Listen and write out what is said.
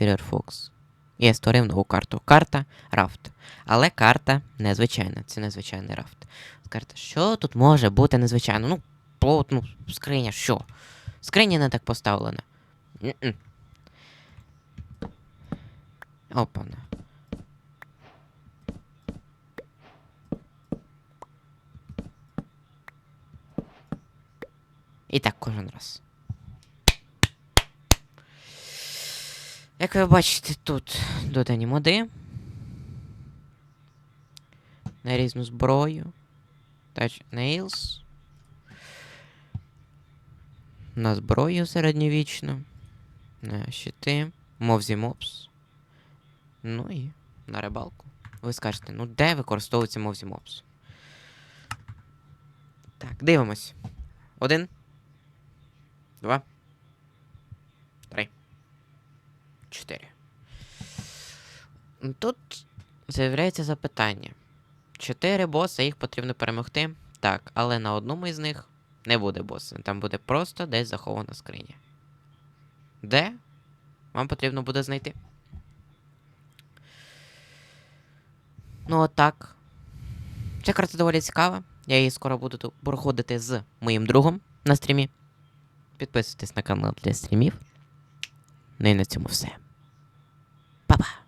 Firefox. Я створив нову карту. Карта рафт. Але карта незвичайна. Це незвичайний рафт. Скажете, що тут може бути незвичайно? Ну, плот, ну, скриня, що? Скриня не так поставлена. Опана. І так кожен раз. Як ви бачите, тут додані моди. На різну зброю. Touch Nails. На зброю середньовічну. На щити. Мовзі Мопс. Ну і на рибалку. Ви скажете, ну де використовується Мовзі Мопс? Так, дивимось. Один. Два. Три. Чотири. Тут з'являється запитання. Чотири боси, їх потрібно перемогти. Так, але на одному із них не буде боса. Там буде просто десь захована скриня. Де? Вам потрібно буде знайти. Ну, отак. Ця карта доволі цікава. Я її скоро буду проходити з моїм другом на стрімі. Підписуйтесь на канал для стрімів. Ну і на цьому все. Па-па!